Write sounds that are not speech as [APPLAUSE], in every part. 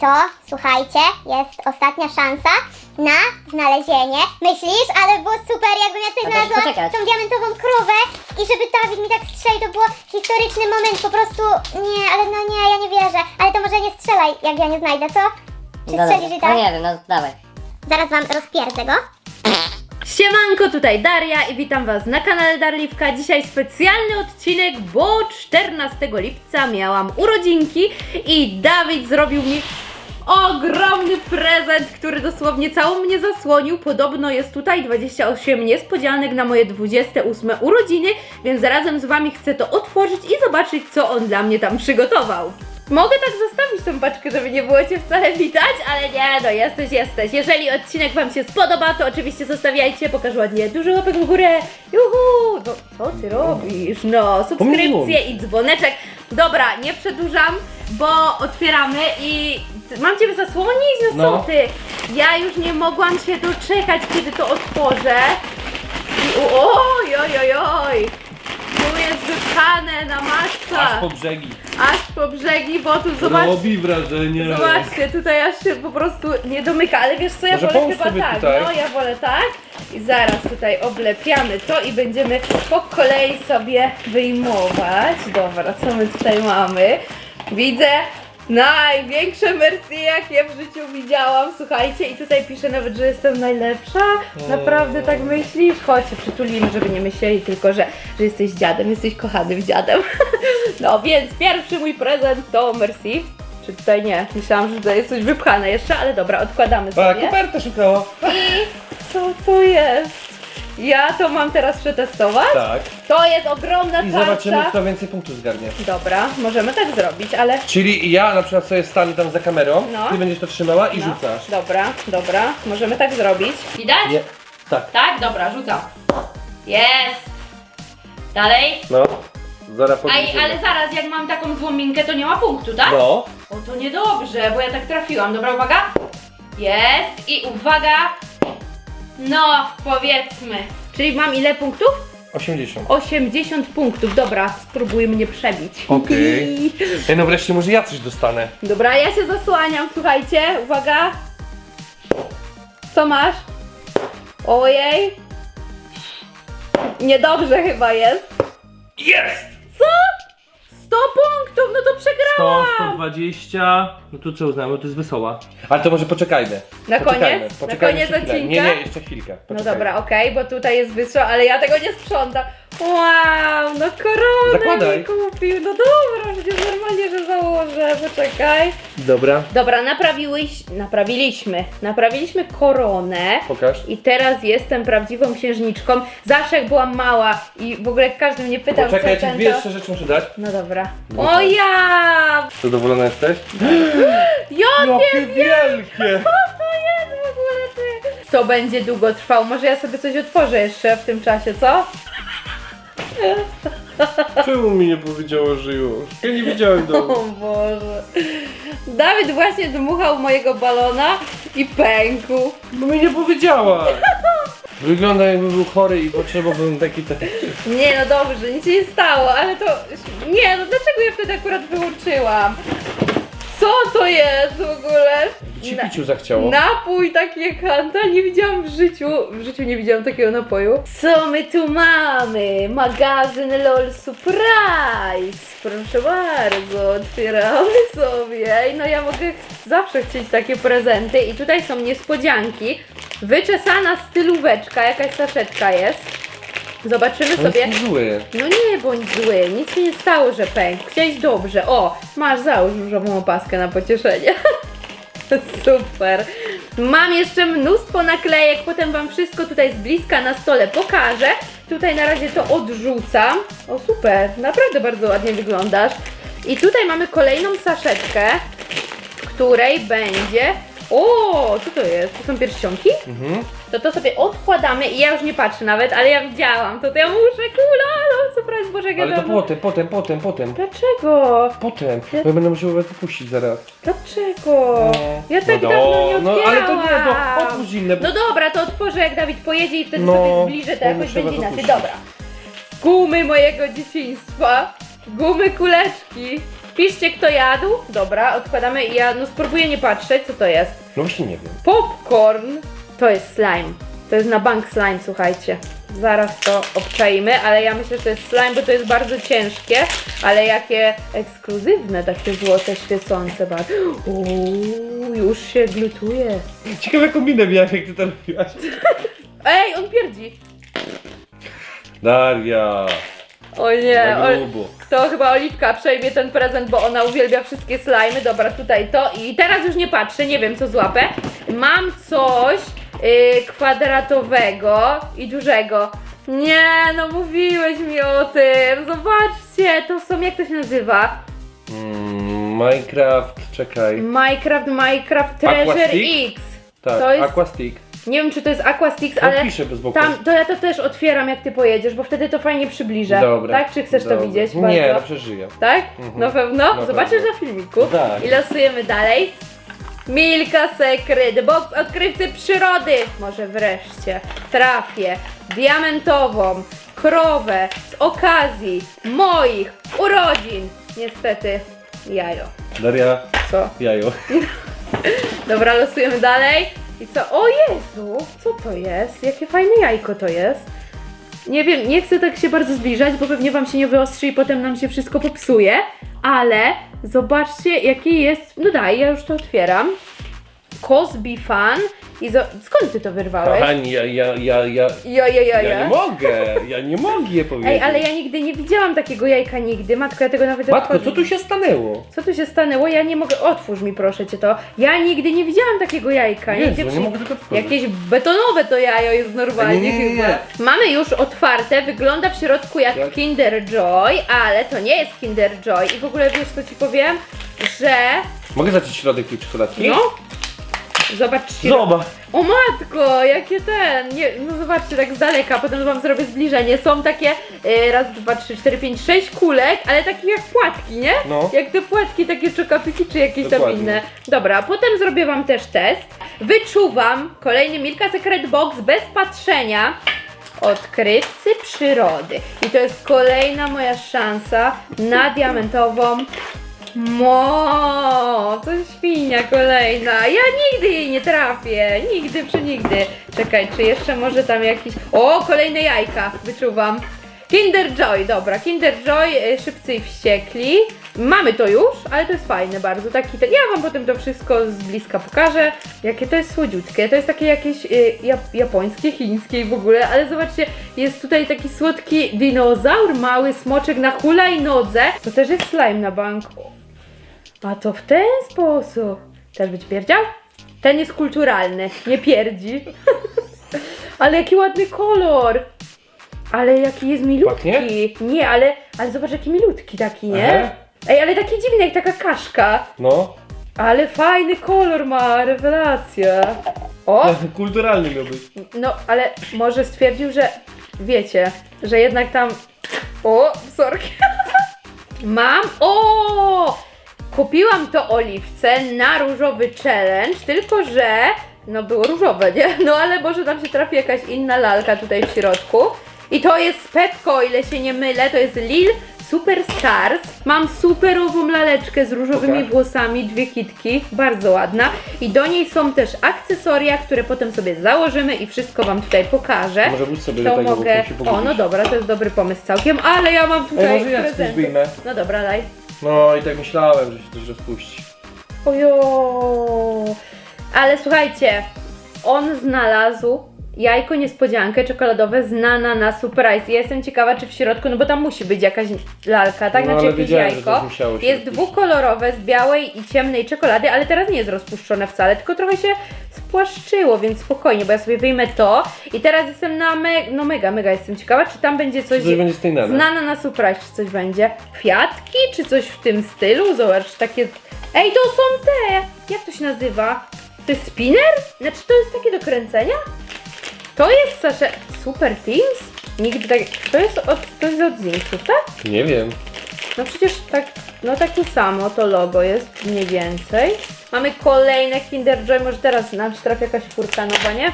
To, słuchajcie, jest ostatnia szansa na znalezienie. Myślisz? Ale było super, jakbym ja tutaj No to znalazła poczekać. tą diamentową krowę i żeby Dawid mi tak strzelił, to było historyczny moment, po prostu nie, ale no nie, ja nie wierzę. Ale to może nie strzelaj, jak ja nie znajdę, co? Czy Dobra. strzelisz i tak? No nie wiem, no dawaj. Zaraz wam rozpierdzę go. Siemanko, tutaj Daria i witam Was na kanale Darliwka. Dzisiaj specjalny odcinek, bo 14 lipca miałam urodzinki i Dawid zrobił mi ogromny prezent, który dosłownie całą mnie zasłonił. Podobno jest tutaj 28 niespodzianek na moje 28 urodziny, więc razem z Wami chcę to otworzyć i zobaczyć, co on dla mnie tam przygotował. Mogę tak zostawić tą paczkę, żeby nie było Cię wcale widać, ale nie, no jesteś, jesteś. Jeżeli odcinek Wam się spodoba, to oczywiście zostawiajcie, pokaż ładnie dużo łapek w górę. Juhu! No, co Ty robisz? No, subskrypcje i dzwoneczek. Dobra, nie przedłużam, bo otwieramy i mam Ciebie zasłonić? No, No. co Ty? Ja już nie mogłam się doczekać, kiedy to otworzę. I oj, oj, oj, oj. Tu jest wypchane na maksa. Aż po brzegi. Aż po brzegi, bo tu zobacz, Robi wrażenie. zobaczcie, tutaj aż się po prostu nie domyka, ale wiesz co, ja Może wolę połóż chyba sobie tak, tutaj. no ja wolę tak i zaraz tutaj oblepiamy to i będziemy po kolei sobie wyjmować. Dobra, co my tutaj mamy? Widzę największe Mercy, jakie w życiu widziałam, słuchajcie, i tutaj pisze nawet, że jestem najlepsza. Naprawdę tak myślisz? Chodź, się przytulimy, żeby nie myśleli tylko, że, że jesteś dziadem, jesteś kochanym dziadem. [LAUGHS] No więc pierwszy mój prezent to Mercy. Czy tutaj nie? Myślałam, że tutaj jest coś wypchane jeszcze, ale dobra, odkładamy A, sobie. kopertę szukała. I co to jest? Ja to mam teraz przetestować. Tak. To jest ogromna I tarcza. zobaczymy, kto więcej punktów zgarnie. Dobra, możemy tak zrobić, ale... Czyli ja na przykład sobie stanę tam za kamerą, No. ty będziesz to trzymała i No, rzucasz. Dobra, dobra, możemy tak zrobić. Widać? Nie. Tak. Tak, dobra, rzucam. Jest! Dalej. No. Zaraz ale zaraz, jak mam taką złą minkę, to nie ma punktu, tak? No. O, to niedobrze, bo ja tak trafiłam. Dobra, uwaga. Jest i uwaga. No, powiedzmy. Czyli mam ile punktów? 80. 80 punktów. Dobra, spróbuj mnie przebić. Okej. [LAUGHS] Ej, no wreszcie może ja coś dostanę. Dobra, ja się zasłaniam, słuchajcie. Uwaga. Co masz? Ojej. Niedobrze chyba jest. Jest! Co? 100 punktów, no to 100, przegrałam. 120. No tu co uznamy, to jest wesoła. Ale to może poczekajmy. Na Poczekajmy, koniec? poczekajmy Na koniec jeszcze chwilę. odcinka? Nie, nie, jeszcze chwilkę. No Poczekajmy. dobra, okej, bo tutaj jest wystrzał, ale ja tego nie sprzątam. Wow, no koronę Zakładaj. mi kupił. No dobra, przecież normalnie, że założę, poczekaj. Dobra, Dobra, naprawiliśmy, naprawiliśmy koronę. pokaż. I teraz jestem prawdziwą księżniczką. Zawsze jak byłam mała i w ogóle każdy mnie pytał, Poczekaj, ja co ci ten dwie to... jeszcze rzeczy muszę dać. No dobra. O tak. ja! Zadowolona jesteś? [GASPS] Jakie Jakie wielkie! [LAUGHS] to jest w ogóle ty? To będzie długo trwał. Może ja sobie coś otworzę jeszcze w tym czasie, co? Czemu mi nie powiedziało, że już? Ja nie widziałem [LAUGHS] O Boże. Dawid właśnie dmuchał mojego balona i pękł. Bo mi nie powiedziała! [LAUGHS] Wygląda jakby był chory i potrzebowałbym taki ten... Nie no dobrze, nic się nie stało, ale to... Nie no dlaczego ja wtedy akurat wyłączyłam? Co to jest w ogóle? Ci Na- piciu zachciało. Napój taki jak Hanta, nie widziałam w życiu, w życiu nie widziałam takiego napoju. Co my tu mamy? Magazyn LOL Surprise! Proszę bardzo, otwieramy sobie. Ej, No ja mogę zawsze chcieć takie prezenty i tutaj są niespodzianki. Wyczesana stylóweczka, jakaś saszeczka jest. Zobaczymy On sobie. jest zły. No nie bądź zły, nic się nie stało, że pękł. Chciałeś dobrze. O, masz załóż różową opaskę na pocieszenie. [LAUGHS] [LAUGHS] Super. Mam jeszcze mnóstwo naklejek, potem wam wszystko tutaj z bliska na stole pokażę. Tutaj na razie to odrzucam. O super, naprawdę bardzo ładnie wyglądasz. I tutaj mamy kolejną saszeczkę, której będzie... O, co to jest? To są pierścionki? Mhm. To to sobie odkładamy i ja już nie patrzę nawet, ale ja widziałam. To, to ja muszę kula, no surprise, Boże, jak ja Ale to dawno- potem, potem, potem, potem. Dlaczego? Potem. Bo ja będę musiał was wypuścić zaraz. Dlaczego? Ja tak no, dawno nie no ale to nie, to otwórz inne. bo- No dobra, to otworzę jak Dawid pojedzie i wtedy No, sobie zbliżę to jakoś muszę będzie was inaczej. opuścić. Dobra. gumy mojego dzieciństwa. Gumy kuleczki. Piszcie kto jadł. Dobra, odkładamy i ja no spróbuję nie patrzeć co to jest. No właśnie nie wiem. Popcorn to jest slime. To jest na bank slime, słuchajcie. Zaraz to obczajmy, ale ja myślę, że to jest slime, bo to jest bardzo ciężkie, ale jakie ekskluzywne, takie złote, świecące bardzo. Uuu, już się glutuje. Ciekawe kombinę miałem, jak ty to robiłaś. [LAUGHS] Ej, on pierdzi. Daria. O nie, grubo. to chyba Oliwka przejmie ten prezent, bo ona uwielbia wszystkie slimy. Dobra, tutaj to i teraz już nie patrzę, nie wiem co złapę. Mam coś yy, kwadratowego i dużego. Nie, no mówiłeś mi o tym. Zobaczcie, to są, jak to się nazywa? Mm, Minecraft, czekaj. Minecraft, Minecraft Treasure Aquastick? X. Tak, to jest- Aquastick. Nie wiem, czy to jest Aquastix, Ale... ale piszę bez boku. tam, to ja to też otwieram, jak ty pojedziesz, bo wtedy to fajnie przybliżę. Dobra. Tak? Czy chcesz Dobra. to widzieć? Nie, bardzo? no przeżyję. Tak? Mhm. Na pewno? Na Zobaczysz pewno. na filmiku. Tak. I losujemy dalej. Milka Secret, box odkrywcy przyrody. Może wreszcie trafię diamentową krowę z okazji moich urodzin. Niestety jajo. Daria, Co? jajo. Dobra, losujemy dalej. I co? O Jezu, co to jest? Jakie fajne jajko to jest. Nie wiem, nie chcę tak się bardzo zbliżać, bo pewnie wam się nie wyostrzy i potem nam się wszystko popsuje, ale zobaczcie, jaki jest. No daj, ja już to otwieram. Cosby Fan. I zo... skąd ty to wyrwałeś? Kochani, ja, ja, ja, ja, Ja, ja, ja, ja ja. nie mogę, ja nie mogę je powiedzieć. Ej, ale ja nigdy nie widziałam takiego jajka nigdy. Matko, ja tego nawet Matko, co tu się stanęło? Co tu się stanęło? Ja nie mogę. Otwórz mi proszę cię to. Ja nigdy nie widziałam takiego jajka. Jezu, Nigdy nie mogę tego otworzyć. Jakieś betonowe to jajo jest normalnie Nie, nie, nie, chyba. nie. Mamy już otwarte, wygląda w środku jak Tak. Kinder Joy, ale to nie jest Kinder Joy. I w ogóle wiesz co ci powiem? Że. Mogę zacząć środek tej czekoladki? No. Zobaczcie. Zobacz. O matko, jakie ten. Nie, no zobaczcie tak z daleka, potem wam zrobię zbliżenie. Są takie y, raz, dwa, trzy, cztery, pięć, sześć kulek, ale takie jak płatki, nie? No. Jak te płatki, takie czokapiki czy jakieś tam Dokładnie. inne. Dobra, potem zrobię wam też test. Wyczuwam kolejny Milka Secret Box bez patrzenia. Odkrywcy przyrody. I to jest kolejna moja szansa na diamentową Mo, to świnia kolejna. Ja nigdy jej nie trafię. Nigdy, przenigdy. Czekaj, czy jeszcze może tam jakiś. O, kolejne jajka. Wyczuwam. Kinder Joy, dobra. Kinder Joy, y, szybcy i wściekli. Mamy to już, ale to jest fajne bardzo. Taki, ten. Ja wam potem to wszystko z bliska pokażę. Jakie to jest słodziutkie. To jest takie jakieś y, jap- japońskie, chińskie i w ogóle, ale zobaczcie, jest tutaj taki słodki dinozaur, mały smoczek na hulajnodze. To też jest slime na banku. A to w ten sposób. Też być pierdział? Ten jest kulturalny, nie pierdzi. [LAUGHS] ale jaki ładny kolor. Ale jaki jest milutki. Pachnie? Nie, ale, ale zobacz jaki milutki taki, nie? Aha. Ej, ale taki dziwny, jak taka kaszka. No. Ale fajny kolor ma, rewelacja. O, [LAUGHS] Kulturalny miał być. no, ale może stwierdził, że wiecie, że jednak tam. O, sorki. [LAUGHS] Mam. O! Kupiłam to oliwce na różowy challenge, tylko że. No było różowe, nie? No ale może tam się trafi jakaś inna lalka tutaj w środku. I to jest Pepko, o ile się nie mylę, to jest Lil Super Stars. Mam superową laleczkę z różowymi włosami, dwie kitki, bardzo ładna. I do niej są też akcesoria, które potem sobie założymy i wszystko Wam tutaj pokażę. Może pójdź sobie to do bo mogę. musi O, pogubić. no dobra, to jest dobry pomysł całkiem, ale ja mam tutaj Ej, może ja coś wyjmę. No dobra, daj. No i tak myślałem, że się coś rozpuści. Ojo. Ale słuchajcie, on znalazł jajko niespodziankę czekoladowe znana na surprise. Ja jestem ciekawa, czy w środku, no bo tam musi być jakaś lalka, tak? No, Znaczy jakieś jajko. Jest dwukolorowe z białej i ciemnej czekolady, ale teraz nie jest rozpuszczone wcale, tylko trochę się spłaszczyło, więc spokojnie, bo ja sobie wyjmę to. I teraz jestem na me no mega, mega jestem ciekawa, czy tam będzie coś Coś będzie z tej. Znana na surprise, czy coś będzie? Kwiatki, czy coś w tym stylu? Zobacz, takie... Ej, to są te! Jak to się nazywa? To jest spinner? Znaczy to jest takie do kręcenia? To jest Sasha... Super Teams? Nigdy tak... To jest od, to jest od Zinksów, tak? Nie wiem. No przecież tak... No takie samo to logo jest mniej więcej. Mamy kolejne Kinder Joy, może teraz nam się trafi jakaś furka nowa, nie?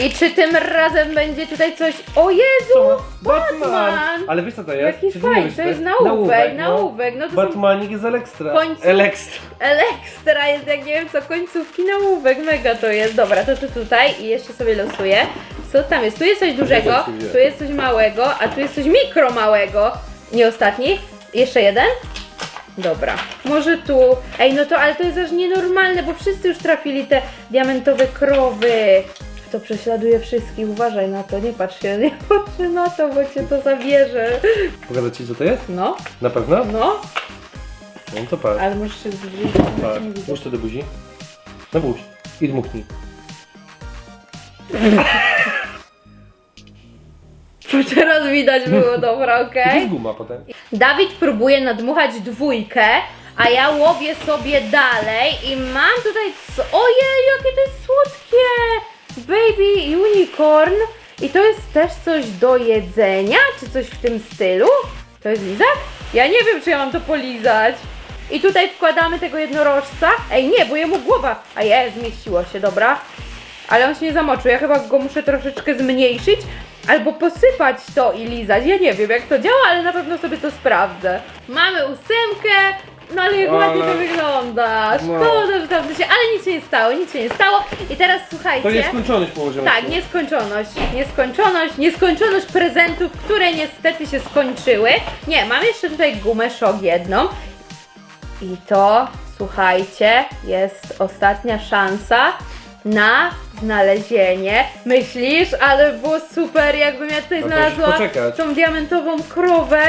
I czy tym razem będzie tutaj coś... O Jezu! Batman! Batman! Ale wiesz co to jest? Jaki fajny, to jest nałówek, no. nałówek, no to są Batmanik jest Elekstra. końcu- Elekstra. Elekstra jest, jak nie wiem co, końcówki nałówek, mega to jest. Dobra, to tu tutaj i jeszcze sobie losuję. Co tam jest? Tu jest coś dużego, tu jest coś małego, a tu jest coś mikro małego. Nie ostatni? Jeszcze jeden? Dobra, może tu. Ej, no to, ale to jest aż nienormalne, bo wszyscy już trafili te diamentowe krowy. To prześladuje wszystkich, uważaj na to, nie patrz się, nie patrz na to, bo cię to zabierze. Pokazać ci co to jest? No, Na pewno? no, No to patrz. ale możesz się zbliżyć, bo Tak. cię nie widzę. Włóż to do buzi. No włóż. I dmuchnij. Teraz widać było, dobra, [LAUGHS] I to okej. jest guma potem. Dawid próbuje nadmuchać dwójkę, a ja łowię sobie dalej i mam tutaj co? Ojej, jakie to jest słodkie! Baby unicorn. I to jest też coś do jedzenia, czy coś w tym stylu? To jest lizak? Ja nie wiem, czy ja mam to polizać. I tutaj wkładamy tego jednorożca. Ej, nie, bo jemu głowa. A je, zmieściło się, dobra. Ale on się nie zamoczył. Ja chyba go muszę troszeczkę zmniejszyć albo posypać to i lizać. Ja nie wiem jak to działa, ale na pewno sobie to sprawdzę. Mamy ósemkę. No ale jak ładnie to wygląda. No. Szkoda, że tam się... Ale nic się nie stało, nic się nie stało. I teraz słuchajcie. To nieskończoność położymy. Tak, nieskończoność. Nieskończoność, nieskończoność prezentów, które niestety się skończyły. Nie, mam jeszcze tutaj gumę szok jedną. I to, słuchajcie, jest ostatnia szansa na znalezienie. Myślisz? Ale było super, jakbym ja tutaj No znalazła poczekać. tą diamentową krowę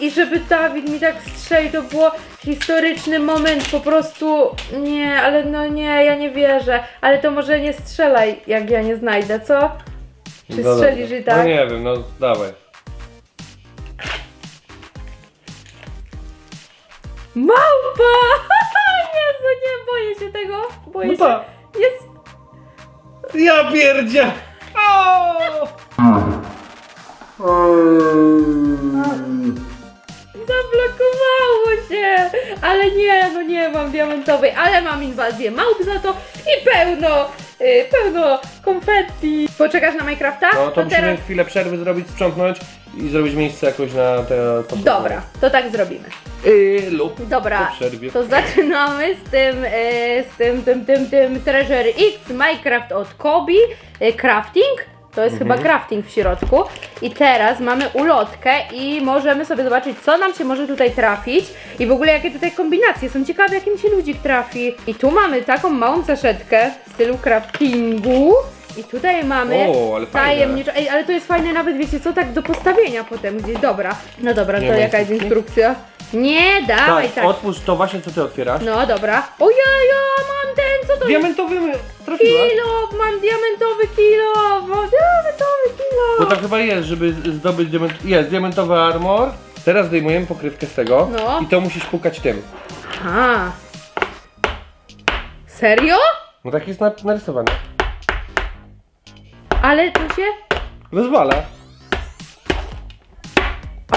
i żeby Dawid mi tak strzelił, to było historyczny moment, po prostu nie, ale no nie, ja nie wierzę, ale to może nie strzelaj, jak ja nie znajdę, co? Czy No strzelisz dobra. i tak? No nie wiem, no dawaj. Małpa! [LAUGHS] Jezu, nie, boję się tego, boję No się. tak. Jest Ja pierdzia! Zablokowało Ale nie, no nie mam diamentowej, ale mam inwazję małp za to i pełno, y, pełno konfetti. Poczekasz na Minecrafta? No to musimy chwilę przerwy zrobić, sprzątnąć i zrobić miejsce jakoś na te podpowiedzi. Dobra, to tak zrobimy. Yy, lub Dobra, po przerwie. to zaczynamy z tym, y, z tym, tym, tym, tym Treasure X Minecraft od Kobi, y, crafting. To jest Mhm. chyba crafting w środku. I teraz mamy ulotkę i możemy sobie zobaczyć, co nam się może tutaj trafić. I w ogóle jakie tutaj kombinacje. Są ciekawe, jakim się ludzik trafi. I tu mamy taką małą saszetkę w stylu craftingu. I tutaj mamy O, ale fajne. tajemniczo. Ej, ale to jest fajne nawet, wiecie co, tak do postawienia potem gdzieś. Dobra. No dobra, Nie to ma jaka jest instrukcji? instrukcja? Nie, dawaj Tak, tak. otwórz to właśnie, co ty otwierasz. No dobra. Ojejo, mam ten, co to jest? Diamentowym trafiła. Kilo, mam diamentowy kilo, mam diamentowy kilo. Bo tak chyba jest, żeby zdobyć diament... Jest, diamentowy armor. Teraz zdejmujemy pokrywkę z tego No. i to musisz pukać tym. Aha. Serio? No tak jest na- narysowane. Ale to się... Rozwala.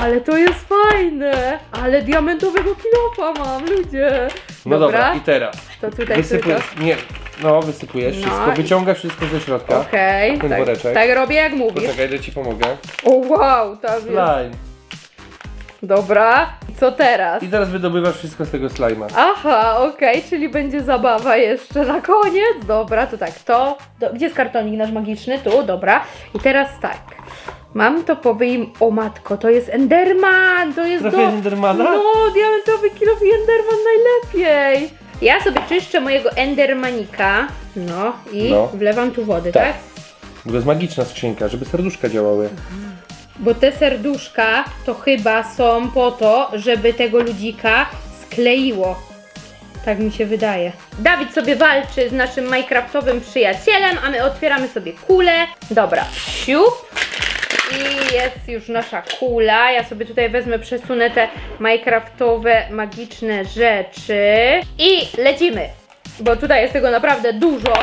Ale to jest fajne. Ale diamentowego kilofa mam, ludzie. No dobra, i teraz to tutaj wysypujesz, tylko- nie, no wysypujesz No wszystko, i- wyciągasz wszystko ze środka. Okej, Ten tak, woreczek. tak robię jak mówisz. Poczekaj, że ci pomogę. O wow, tam jest. Slime. Dobra, i co teraz? I teraz wydobywasz wszystko z tego slime'a. Aha, okej, czyli będzie zabawa jeszcze na koniec. Dobra, to tak, to. Do, gdzie jest kartonik nasz magiczny? Tu, dobra. I teraz tak. Mam to powiem. O matko, to jest Enderman! To jest Trafiłeś do. Endermana? No, diamentowy kilo i Enderman najlepiej. Ja sobie czyszczę mojego Endermanika. No i No. wlewam tu wody, Tak. tak? Bo to jest magiczna skrzynka, żeby serduszka działały. Bo te serduszka to chyba są po to, żeby tego ludzika skleiło. Tak mi się wydaje. Dawid sobie walczy z naszym minecraftowym przyjacielem, a my otwieramy sobie kulę. Dobra, siup. I jest już nasza kula. Ja sobie tutaj wezmę, przesunę te minecraftowe, magiczne rzeczy. I lecimy. Bo tutaj jest tego naprawdę dużo.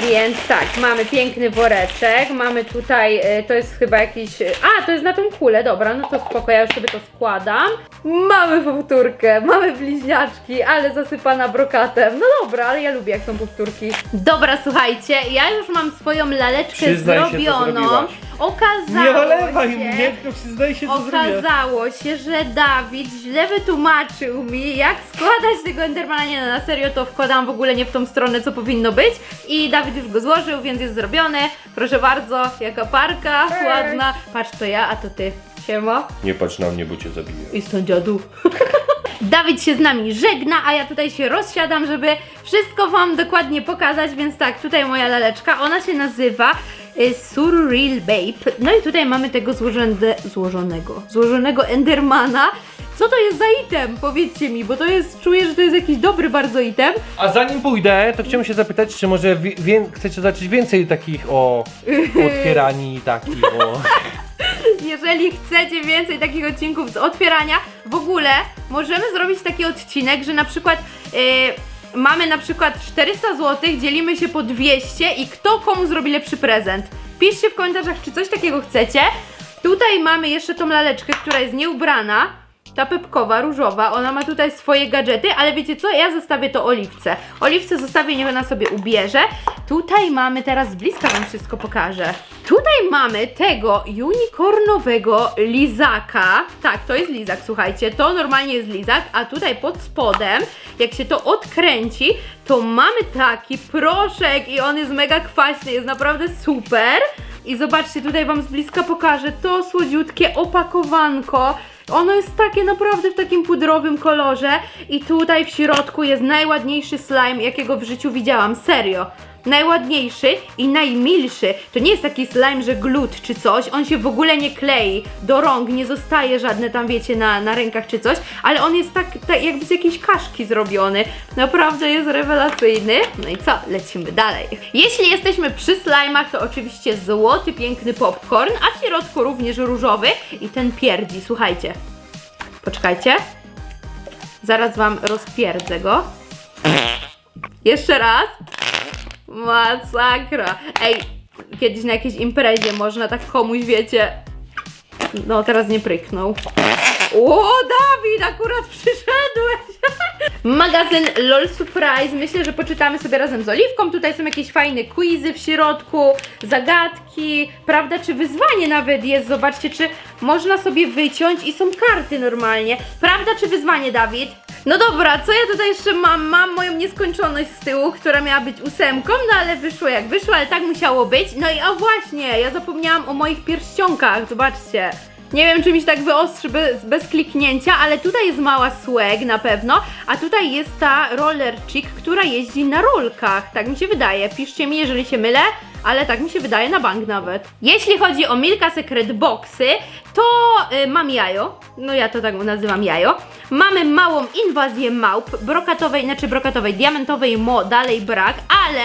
Więc tak, mamy piękny woreczek, mamy tutaj, e, to jest chyba jakiś, e, a to jest na tą kulę, dobra, no to spoko, ja już sobie to składam. Mamy powtórkę, mamy bliźniaczki, ale zasypana brokatem, no dobra, ale ja lubię jak są powtórki. Dobra, słuchajcie, ja już mam swoją laleczkę Przyznaj się, co zrobioną. zrobiłaś. Okazało Nie olewaj się... mnie, tylko przyznaj się, co zrobię. Okazało się, że Dawid źle wytłumaczył mi, jak składać tego Endermana. Nie, no na serio to wkładałam w ogóle nie w tą stronę, co powinno być. I Dawid już go złożył, więc jest zrobione. Proszę bardzo, jaka parka, ładna. Patrz, to ja, a to ty. Siema. Nie patrz na mnie, bo cię zabiję. I stąd dziadu. [LAUGHS] Dawid się z nami żegna, a ja tutaj się rozsiadam, żeby wszystko Wam dokładnie pokazać, więc tak, tutaj moja laleczka, ona się nazywa y, Surreal Babe. No i tutaj mamy tego złożone, złożonego, złożonego Endermana. Co to jest za item? Powiedzcie mi, bo to jest, czuję, że to jest jakiś dobry bardzo item. A zanim pójdę, to chciałem się zapytać, czy może wi- wię- chcecie zobaczyć więcej takich o [LAUGHS] otwierani takich o... [LAUGHS] Jeżeli chcecie więcej takich odcinków z otwierania, w ogóle możemy zrobić taki odcinek, że na przykład e, mamy na przykład 400 zł, dzielimy się po 200 i kto komu zrobi lepszy prezent. Piszcie w komentarzach, czy coś takiego chcecie. Tutaj mamy jeszcze tą laleczkę, która jest nieubrana. Ta pepkowa, różowa, ona ma tutaj swoje gadżety, ale wiecie co? Ja zostawię to Oliwce. Oliwce zostawię, niech ona sobie ubierze. Tutaj mamy, teraz z bliska wam wszystko pokażę. Tutaj mamy tego unicornowego lizaka. Tak, to jest lizak, słuchajcie. To normalnie jest lizak, a tutaj pod spodem, jak się to odkręci, to mamy taki proszek i on jest mega kwaśny, jest naprawdę super. I zobaczcie, tutaj wam z bliska pokażę to słodziutkie opakowanko. Ono jest takie naprawdę w takim pudrowym kolorze i tutaj w środku jest najładniejszy slime, jakiego w życiu widziałam, serio. Najładniejszy i najmilszy. To nie jest taki slime, że glut czy coś, on się w ogóle nie klei do rąk, nie zostaje żadne tam wiecie na, na rękach czy coś, ale on jest tak, tak jakby z jakiejś kaszki zrobiony. Naprawdę jest rewelacyjny. No i co? Lecimy dalej. Jeśli jesteśmy przy slajmach, to oczywiście złoty, piękny popcorn, a w środku również różowy i ten pierdzi, słuchajcie. Poczekajcie. Zaraz wam rozpierdzę go. Jeszcze raz. Masakra. Ej, kiedyś na jakiejś imprezie można tak komuś, wiecie... No, teraz nie pryknął. O, Dawid, akurat przyszedłeś! [LAUGHS] Magazyn LOL Surprise. Myślę, że poczytamy sobie razem z Oliwką. Tutaj są jakieś fajne quizy w środku, zagadki, prawda? Czy wyzwanie nawet jest? Zobaczcie, czy można sobie wyciąć i są karty normalnie. Prawda czy wyzwanie, Dawid? No dobra, co ja tutaj jeszcze mam? Mam moją nieskończoność z tyłu, która miała być ósemką, no ale wyszło jak wyszło, ale tak musiało być. No i a właśnie, ja zapomniałam o moich pierścionkach, zobaczcie. Nie wiem, czy mi się tak wyostrzy bez, bez kliknięcia, ale tutaj jest mała swag na pewno, a tutaj jest ta roller chick, która jeździ na rolkach. Tak mi się wydaje. Piszcie mi, jeżeli się mylę, ale tak mi się wydaje na bank nawet. Jeśli chodzi o Milka Secret Boxy, to y, mam jajo. No ja to tak nazywam jajo. Mamy małą inwazję małp, brokatowej, znaczy brokatowej, diamentowej mo dalej brak, ale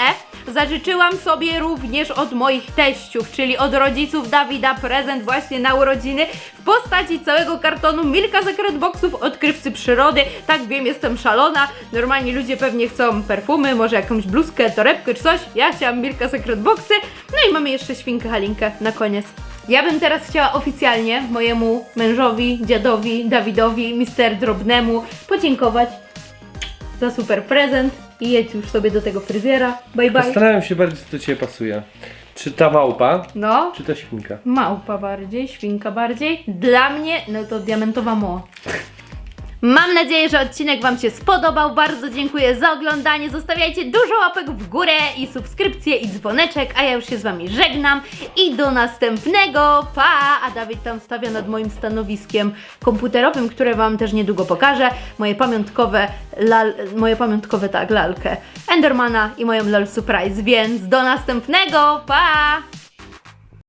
zażyczyłam sobie również od moich teściów, czyli od rodziców Dawida prezent właśnie na urodziny w postaci całego kartonu Milka Secret Boxów odkrywcy przyrody. Tak wiem, jestem szalona. Normalnie ludzie pewnie chcą perfumy, może jakąś bluzkę, torebkę czy coś. Ja chciałam Milka Secret Boxy. No i mamy jeszcze świnkę Halinkę na koniec. Ja bym teraz chciała oficjalnie mojemu mężowi, dziadowi, Dawidowi, Mister Drobnemu podziękować za super prezent i jedź już sobie do tego fryzjera. Bye bye. Zastanawiam się bardziej, co do ciebie pasuje. Czy ta małpa, No, czy ta świnka? małpa bardziej, świnka bardziej. Dla mnie, no to diamentowa mo. Mam nadzieję, że odcinek Wam się spodobał. Bardzo dziękuję za oglądanie. Zostawiajcie dużo łapek w górę i subskrypcje i dzwoneczek, a ja już się z Wami żegnam i do następnego. Pa! A Dawid tam stawia nad moim stanowiskiem komputerowym, które Wam też niedługo pokażę. Moje pamiątkowe, lal, moje pamiątkowe tak, lalkę Endermana i moją LOL Surprise, więc do następnego. Pa!